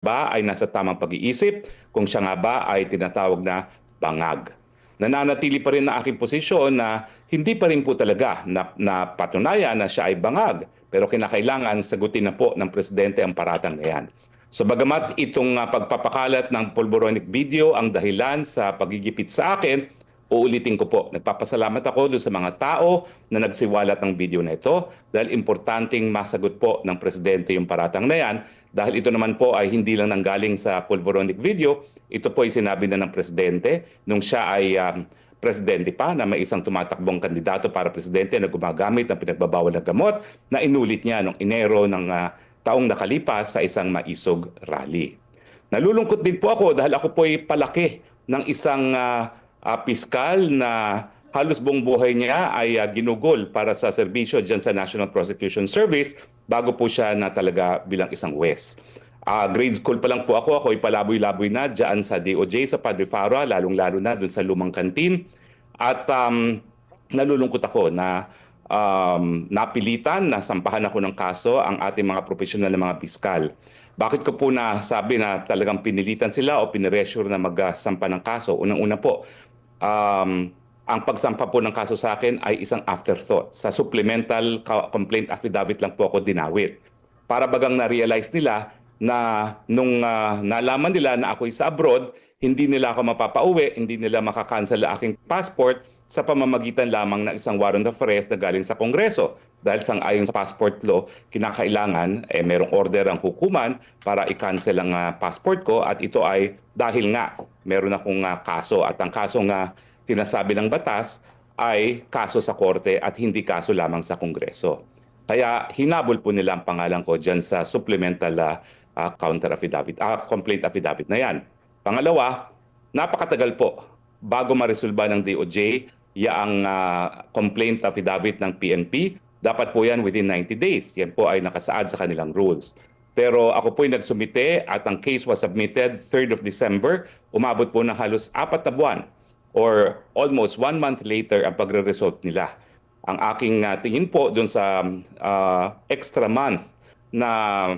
ba ay nasa tamang pag-iisip, kung siya nga ba ay tinatawag na bangag. Nananatili pa rin na aking posisyon na hindi pa rin po talaga na, na patunayan na siya ay bangag. Pero kinakailangan sagutin na po ng presidente ang paratang na yan. So bagamat itong uh, pagpapakalat ng pulboronic video ang dahilan sa pagigipit sa akin, uulitin ko po, nagpapasalamat ako doon sa mga tao na nagsiwalat ng video na ito dahil importanteng masagot po ng presidente yung paratang na yan dahil ito naman po ay hindi lang nanggaling sa pulvoronic video, ito po ay sinabi na ng presidente nung siya ay um, presidente pa na may isang tumatakbong kandidato para presidente na gumagamit ng pinagbabawal ng gamot na inulit niya noong Enero ng uh, taong nakalipas sa isang maisog rally. Nalulungkot din po ako dahil ako po ay palaki ng isang uh, uh, piskal na halos buong buhay niya ay uh, ginugol para sa serbisyo dyan sa National Prosecution Service bago po siya na talaga bilang isang Wes. Uh, grade school pa lang po ako, ako ay palaboy-laboy na dyan sa DOJ, sa Padre Fara, lalong-lalo na dun sa lumang kantin. At um, nalulungkot ako na um, napilitan na sampahan ako ng kaso ang ating mga profesional na mga piskal. Bakit ko po na sabi na talagang pinilitan sila o piniressure na magsampa ng kaso? Unang-una po, um, ang pagsampa po ng kaso sa akin ay isang afterthought. Sa supplemental complaint affidavit lang po ako dinawit. Para bagang na-realize nila na nung uh, nalaman nila na ako'y sa abroad, hindi nila ako mapapauwi, hindi nila makakancel aking passport sa pamamagitan lamang ng isang warrant of arrest na galing sa Kongreso. Dahil sang ayon sa passport law, kinakailangan eh, merong order ang hukuman para i-cancel ang uh, passport ko at ito ay dahil nga meron akong uh, kaso at ang kaso nga sinasabi ng batas ay kaso sa korte at hindi kaso lamang sa Kongreso. Kaya hinabol po nila ang pangalan ko dyan sa supplemental uh, uh, counter affidavit, uh, complaint affidavit na yan. Pangalawa, napakatagal po bago maresolba ng DOJ yaang uh, complaint affidavit ng PNP dapat po yan within 90 days. Yan po ay nakasaad sa kanilang rules. Pero ako po ay nagsumite at ang case was submitted 3rd of December. Umabot po ng halos apat na buwan or almost one month later ang pagre-result nila. Ang aking uh, tingin po dun sa uh, extra month na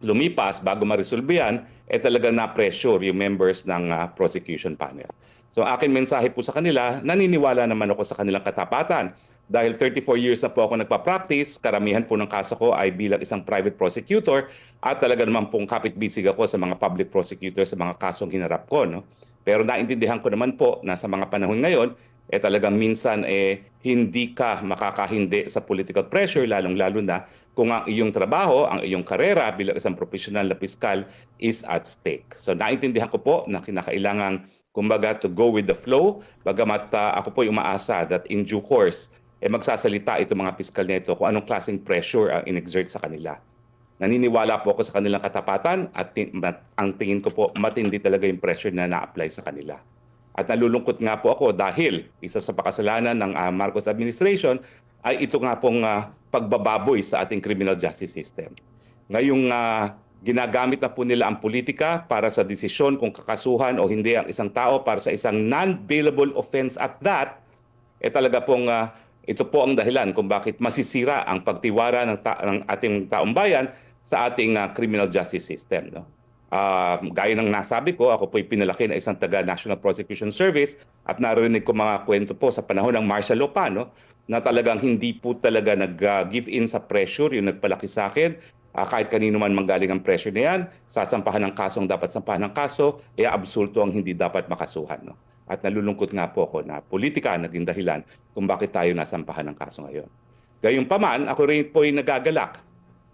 lumipas bago ma-resolve yan, eh talaga na-pressure yung members ng uh, prosecution panel. So akin mensahe po sa kanila, naniniwala naman ako sa kanilang katapatan dahil 34 years na po ako nagpa-practice, karamihan po ng kaso ko ay bilang isang private prosecutor at talaga naman pong kapit-bisig ako sa mga public prosecutor sa mga kasong hinarap ko. No? Pero naintindihan ko naman po na sa mga panahon ngayon, eh talagang minsan eh hindi ka makakahindi sa political pressure, lalong-lalo na kung ang iyong trabaho, ang iyong karera bilang isang professional na piskal is at stake. So naintindihan ko po na kinakailangan kumbaga to go with the flow, bagamat uh, ako po umaasa that in due course, eh magsasalita itong mga piskal nito kung anong klaseng pressure ang inexert sa kanila. Naniniwala po ako sa kanilang katapatan at ang tingin ko po matindi talaga yung pressure na na-apply sa kanila. At nalulungkot nga po ako dahil isa sa pakasalanan ng uh, Marcos administration ay ito nga pong uh, pagbababoy sa ating criminal justice system. Ngayong uh, ginagamit na po nila ang politika para sa desisyon kung kakasuhan o hindi ang isang tao para sa isang non-bailable offense at that, eh talaga pong uh, ito po ang dahilan kung bakit masisira ang pagtiwara ng, ta- ng ating taong bayan sa ating uh, criminal justice system. No? Uh, gaya ng nasabi ko, ako po ay pinalaki na isang taga National Prosecution Service at narinig ko mga kwento po sa panahon ng martial law pa, no? Na talagang hindi po talaga nag-give in sa pressure yung nagpalaki sa akin. Uh, kahit kanino man manggaling ang pressure na yan, sasampahan ng kasong dapat sampahan ng kaso, e absulto ang hindi dapat makasuhan. No? At nalulungkot nga po ako na politika naging dahilan kung bakit tayo nasampahan ng kaso ngayon. Gayunpaman, ako rin po ay nagagalak.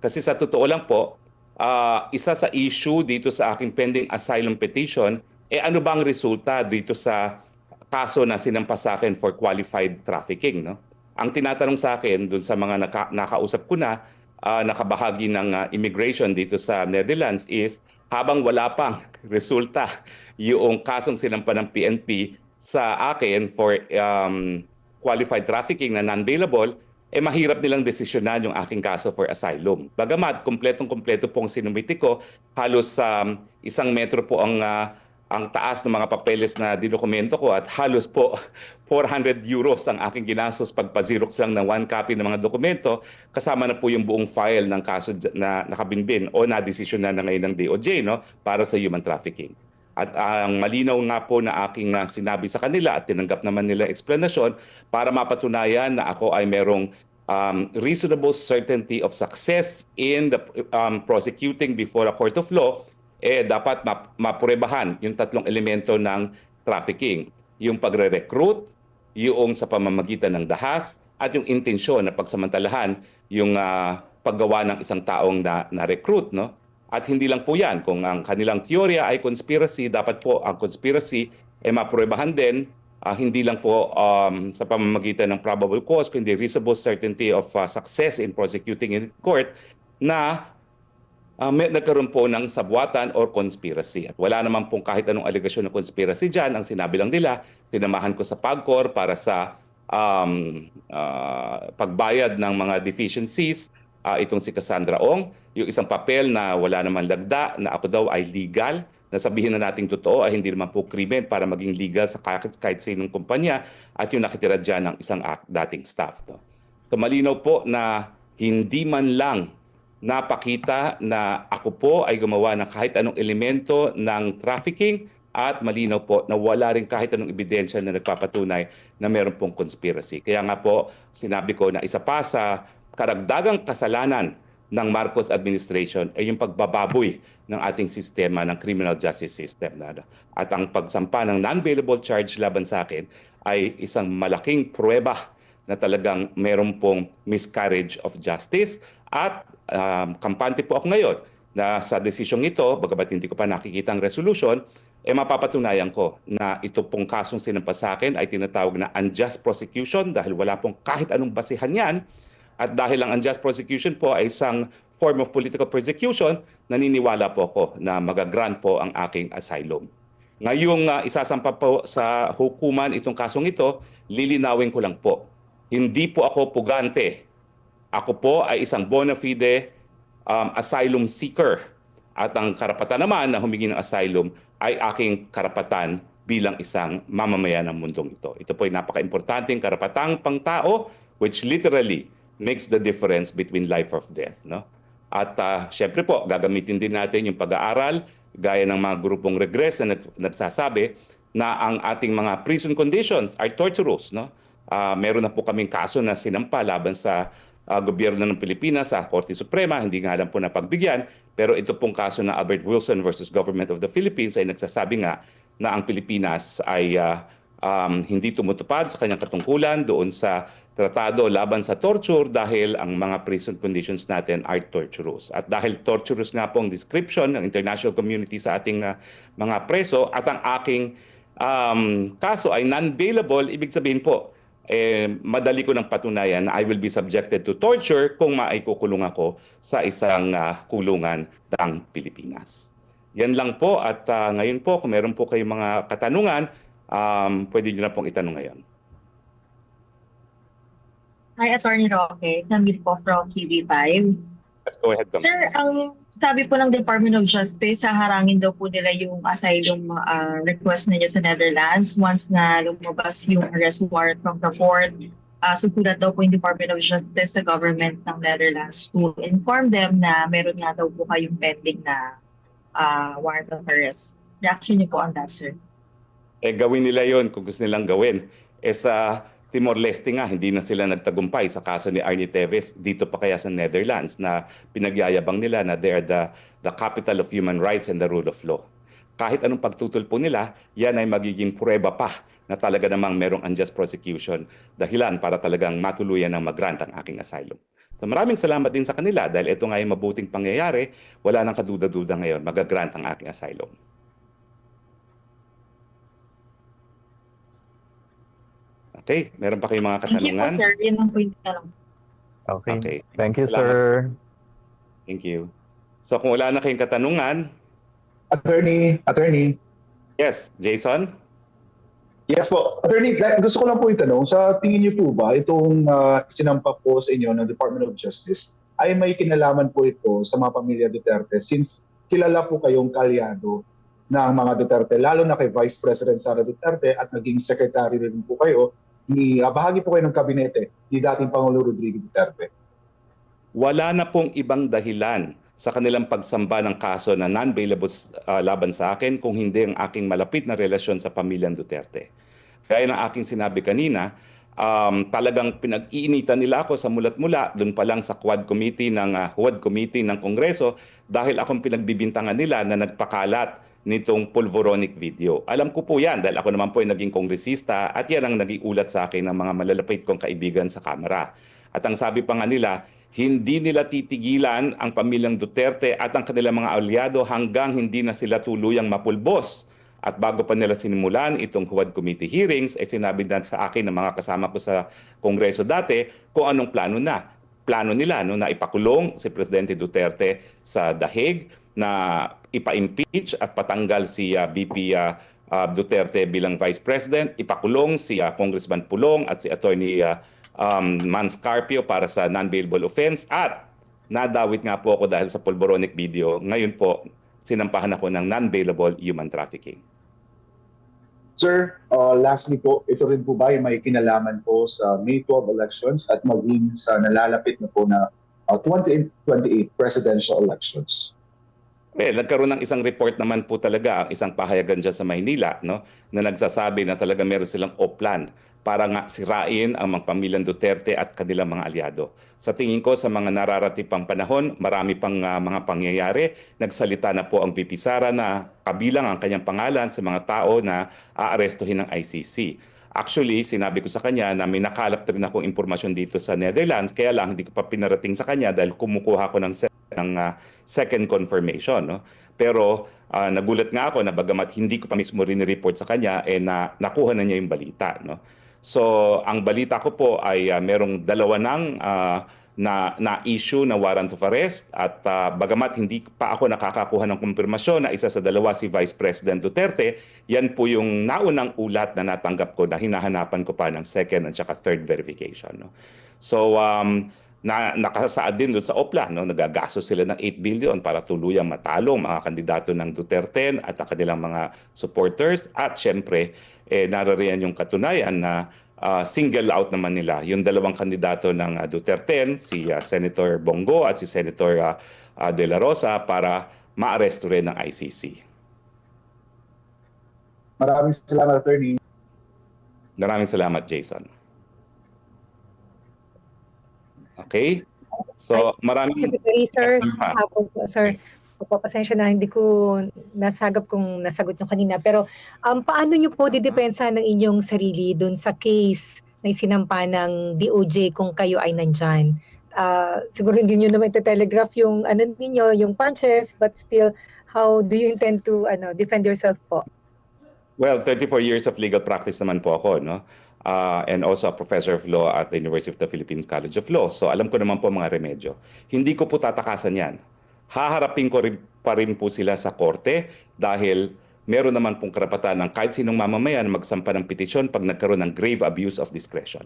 Kasi sa totoo lang po, uh, isa sa issue dito sa aking pending asylum petition, eh ano bang resulta dito sa kaso na sinampa sa akin for qualified trafficking. No? Ang tinatanong sa akin dun sa mga naka, nakausap ko na, uh, nakabahagi ng uh, immigration dito sa Netherlands is habang wala pang resulta yung kasong sinampa ng PNP sa akin for um, qualified trafficking na non-bailable, eh mahirap nilang desisyonan yung aking kaso for asylum. Bagamat, kompletong-kompleto pong sinumiti ko, halos um, isang metro po ang uh, ang taas ng mga papeles na didokumento ko at halos po 400 euros ang aking ginastos pagpa-xerox lang ng one copy ng mga dokumento kasama na po yung buong file ng kaso na nakabinbin o na-desisyon na, na ngayon ng DOJ no, para sa human trafficking. At ang malinaw nga po na aking uh, sinabi sa kanila at tinanggap naman nila explanation para mapatunayan na ako ay merong um, reasonable certainty of success in the um, prosecuting before a court of law, eh dapat map- mapurebahan yung tatlong elemento ng trafficking. Yung pagre-recruit, yung sa pamamagitan ng dahas, at yung intensyon na pagsamantalahan yung ah, paggawa ng isang taong na, na-recruit. No? At hindi lang po yan. Kung ang kanilang teorya ay conspiracy, dapat po ang conspiracy ay mapurebahan din ah, hindi lang po um, sa pamamagitan ng probable cause, kundi reasonable certainty of ah, success in prosecuting in court na uh, may, nagkaroon po ng sabwatan or conspiracy. At wala naman pong kahit anong aligasyon ng conspiracy dyan. Ang sinabi lang nila, tinamahan ko sa PAGCOR para sa um, uh, pagbayad ng mga deficiencies uh, itong si Cassandra Ong, yung isang papel na wala naman lagda, na ako daw ay legal, na sabihin na nating totoo ay hindi naman po krimen para maging legal sa kahit, kahit sinong kumpanya at yung nakitira dyan ng isang dating staff. No? So malinaw po na hindi man lang napakita na ako po ay gumawa ng kahit anong elemento ng trafficking at malinaw po na wala rin kahit anong ebidensya na nagpapatunay na meron pong conspiracy. Kaya nga po sinabi ko na isa pa sa karagdagang kasalanan ng Marcos administration ay yung pagbababoy ng ating sistema ng criminal justice system. At ang pagsampa ng non-bailable charge laban sa akin ay isang malaking pruweba na talagang meron pong miscarriage of justice at um, kampante po ako ngayon na sa desisyong ito, bagamat hindi ko pa nakikita ang resolution, eh mapapatunayan ko na ito pong kasong sinampa sa akin ay tinatawag na unjust prosecution dahil wala pong kahit anong basihan yan at dahil ang unjust prosecution po ay isang form of political persecution, naniniwala po ako na magagrant po ang aking asylum. Ngayong uh, isasampa po sa hukuman itong kasong ito, lilinawin ko lang po. Hindi po ako pugante. Ako po ay isang bona fide um, asylum seeker. At ang karapatan naman na humingi ng asylum ay aking karapatan bilang isang mamamayan ng mundong ito. Ito po ay napaka-importanteng karapatang pangtao which literally makes the difference between life or death. No? At uh, syempre po, gagamitin din natin yung pag-aaral gaya ng mga grupong regress na nagsasabi na ang ating mga prison conditions are torturous. No? Uh, meron na po kaming kaso na sinampa laban sa uh, gobyerno ng Pilipinas sa Korte Suprema, hindi nga lang po napagbigyan, pero ito pong kaso na Albert Wilson versus Government of the Philippines ay nagsasabi nga na ang Pilipinas ay uh, um, hindi tumutupad sa kanyang katungkulan doon sa tratado laban sa torture dahil ang mga prison conditions natin are torturous. At dahil torturous nga po ang description ng international community sa ating uh, mga preso at ang aking um, kaso ay non-bailable, ibig sabihin po, eh, madali ko ng patunayan na I will be subjected to torture kung maikukulong ako sa isang uh, kulungan ng Pilipinas. Yan lang po at uh, ngayon po kung meron po kayong mga katanungan, um, pwede nyo na pong itanong ngayon. Hi, Attorney Roque. Namit po from TV5. Let's go ahead. Gam. Sir, ang sabi po ng Department of Justice, haharangin daw po nila yung asylum uh, request ninyo sa Netherlands once na lumabas yung arrest warrant from the court. Uh, susulat daw po yung Department of Justice sa government ng Netherlands to inform them na meron nga daw po kayong pending na uh, warrant of arrest. Reaction niyo po on that, sir? Eh gawin nila yon kung gusto nilang gawin. Eh sa Timor-Leste nga, hindi na sila nagtagumpay sa kaso ni Arnie Teves dito pa kaya sa Netherlands na pinagyayabang nila na they are the, the capital of human rights and the rule of law. Kahit anong pagtutol po nila, yan ay magiging prueba pa na talaga namang merong unjust prosecution dahilan para talagang matuluyan ng mag-grant ang aking asylum. So maraming salamat din sa kanila dahil ito nga ay mabuting pangyayari, wala nang kaduda-duda ngayon, mag-grant ang aking asylum. Okay, meron pa kayong mga Thank you po, katanungan? sir. Yun ang point na lang. Okay. Okay, Thank you, sir. thank you. So kung wala na kayong katanungan, Attorney, attorney. yes, Jason? Yes po. Attorney, like, gusto ko lang po itanong, sa tingin niyo po ba itong uh, sinampa po sa inyo ng Department of Justice ay may kinalaman po ito sa mga pamilya Duterte since kilala po kayong kalyado ng mga Duterte, lalo na kay Vice President Sara Duterte at naging secretary rin po kayo, ni, ah, bahagi po kayo ng kabinete ni dating Pangulo Rodrigo Duterte. wala na pong ibang dahilan sa kanilang pagsamba ng kaso na non-bailable uh, laban sa akin kung hindi ang aking malapit na relasyon sa pamilyang Duterte. Kaya ng aking sinabi kanina, um, talagang pinag-iinitan nila ako sa mulat-mula doon pa lang sa Quad Committee ng uh, Quad Committee ng Kongreso dahil akong pinagbibintangan nila na nagpakalat nitong pulvoronic video. Alam ko po yan dahil ako naman po ay naging kongresista at yan ang nagiulat sa akin ng mga malalapit kong kaibigan sa Kamara. At ang sabi pa nga nila, hindi nila titigilan ang pamilyang Duterte at ang kanilang mga aliado hanggang hindi na sila tuluyang mapulbos. At bago pa nila sinimulan itong Huwad Committee hearings, ay sinabi na sa akin ng mga kasama ko sa Kongreso dati kung anong plano na. Plano nila no, na ipakulong si Presidente Duterte sa dahig, na ipa-impeach at patanggal si uh, BP uh, uh, Duterte bilang Vice President, ipakulong si uh, Congressman Pulong at si Attorney uh, um, Mans Carpio para sa non-bailable offense at nadawit nga po ako dahil sa pulboronic video. Ngayon po, sinampahan ako ng non-bailable human trafficking. Sir, uh, lastly po, ito rin po ba ay may kinalaman po sa May 12 elections at maging sa nalalapit na po na uh, 2028 presidential elections? Well, nagkaroon ng isang report naman po talaga, ang isang pahayagan dyan sa Maynila, no, na nagsasabi na talaga meron silang oplan para nga sirain ang mga pamilyang Duterte at kanilang mga aliado. Sa tingin ko sa mga nararatipang panahon, marami pang uh, mga pangyayari. Nagsalita na po ang VP Sara na kabilang ang kanyang pangalan sa mga tao na aarestuhin ng ICC. Actually, sinabi ko sa kanya na may nakalap rin akong impormasyon dito sa Netherlands, kaya lang hindi ko pa pinarating sa kanya dahil kumukuha ko ng, ng uh, second confirmation. No? Pero uh, nagulat nga ako na bagamat hindi ko pa mismo rin report sa kanya, eh na, nakuha na niya yung balita. No? So, ang balita ko po ay uh, merong dalawa ng uh, na, na issue na warrant of arrest at uh, bagamat hindi pa ako nakakakuha ng kumpirmasyon na isa sa dalawa si Vice President Duterte, yan po yung naunang ulat na natanggap ko na hinahanapan ko pa ng second at saka third verification. No? So, um, na nakasaad din doon sa OPLA, no? nagagastos sila ng 8 billion para tuluyang matalo mga kandidato ng Duterte at ang kanilang mga supporters at syempre eh, narariyan yung katunayan na uh, single out naman nila yung dalawang kandidato ng uh, Duterte, si uh, Senator Bongo at si Senator uh, uh, De La Rosa para maaresto rin ng ICC. Maraming salamat, Attorney. Maraming salamat, Jason. Okay? So, maraming... Secretary, sir, hapon po, sir. Opo, pasensya na, hindi ko nasagap kung nasagot yung kanina. Pero um, paano nyo po didepensa ng inyong sarili dun sa case na isinampa ng DOJ kung kayo ay nandyan? Ah, siguro hindi nyo naman telegraph yung ano ninyo, yung punches, but still, how do you intend to ano defend yourself po? Well, 34 years of legal practice naman po ako, no? Uh, and also a professor of law at the University of the Philippines College of Law. So alam ko naman po mga remedyo. Hindi ko po tatakasan yan. Haharapin ko rin, pa rin po sila sa korte dahil meron naman pong karapatan ng kahit sinong mamamayan magsampa ng petisyon pag nagkaroon ng grave abuse of discretion.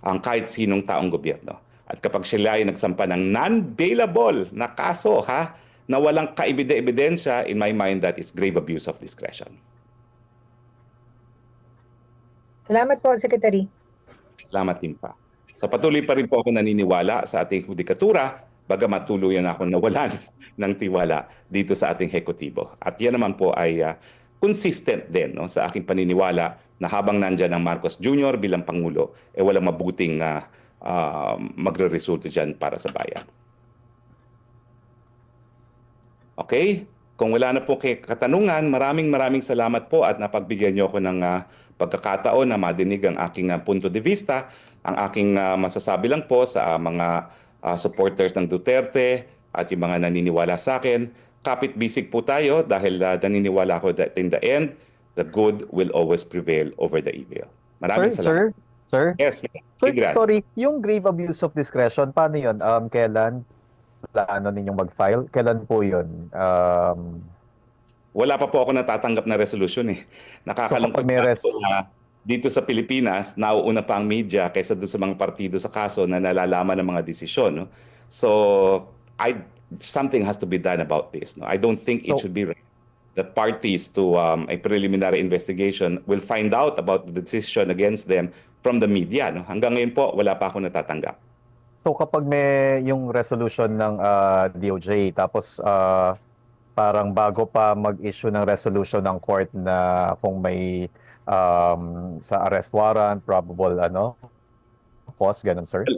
Ang kahit sinong taong gobyerno. At kapag sila ay nagsampa ng non-bailable na kaso, ha, na walang kaibide-ebidensya, in my mind, that is grave abuse of discretion. Salamat po, Secretary. Salamat din pa. So patuloy pa rin po ako naniniwala sa ating hudikatura, bagamat tuluyan ako nawalan ng tiwala dito sa ating hekutibo. At yan naman po ay uh, consistent din no, sa aking paniniwala na habang nandyan ang Marcos Jr. bilang Pangulo, eh walang mabuting uh, uh, magre-resulta dyan para sa bayan. Okay? Kung wala na po kay katanungan, maraming maraming salamat po at napagbigyan niyo ako ng uh, pagkakataon na madinig ang aking uh, punto de vista. Ang aking uh, masasabi lang po sa uh, mga uh, supporters ng Duterte at yung mga naniniwala sa akin, kapit bisig po tayo dahil uh, naniniwala ako that in the end, the good will always prevail over the evil. Maraming sir, salamat. sir, sir, Yes, sir, Tigran. sorry, yung grave abuse of discretion, paano yun? Um, kailan plano ninyong mag-file? Kailan po yun? Um, Wala pa po ako natatanggap na resolution eh. Nakakalungkot lang res- na dito sa Pilipinas, nauuna pa ang media kaysa doon sa mga partido sa kaso na nalalaman ng mga desisyon. No? So, I something has to be done about this. No? I don't think it So- should be that parties to um, a preliminary investigation will find out about the decision against them from the media. No? Hanggang ngayon po, wala pa ako natatanggap. So kapag may yung resolution ng ah, DOJ tapos ah, parang bago pa mag-issue ng resolution ng court na kung may um, sa arrest warrant, probable ano, cause, ganun sir?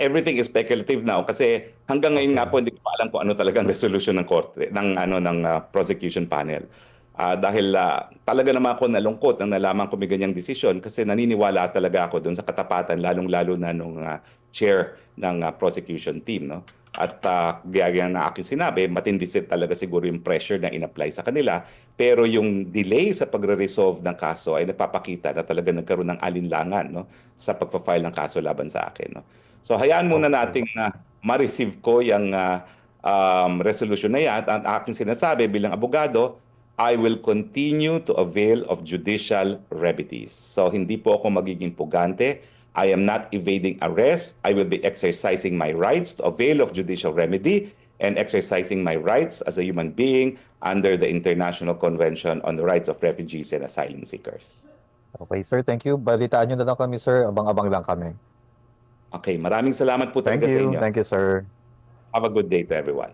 everything is speculative now kasi hanggang ngayon nga po hindi ko pa alam kung ano talagang resolution ng korte ng ano ng uh, prosecution panel. Ah, dahil ah, talaga naman ako nalungkot nang nalaman ko may ganyang desisyon kasi naniniwala talaga ako doon sa katapatan lalong-lalo na nung ah, chair ng ah, prosecution team no. At uh, gaya na aking sinabi, matindi talaga siguro yung pressure na in-apply sa kanila. Pero yung delay sa pagre-resolve ng kaso ay nagpapakita na talaga nagkaroon ng alinlangan no, sa pagpa-file ng kaso laban sa akin. No. So hayaan muna nating na ma-receive ko yung ah, um, resolution na yan. At aking sinasabi bilang abogado, I will continue to avail of judicial remedies. So hindi po ako magiging pugante. I am not evading arrest. I will be exercising my rights to avail of judicial remedy and exercising my rights as a human being under the International Convention on the Rights of Refugees and Asylum Seekers. Okay sir, thank you. Balitaan nyo na lang kami sir, abang-abang lang kami. Okay, maraming salamat po talaga sa you, inyo. thank you sir. Have a good day to everyone.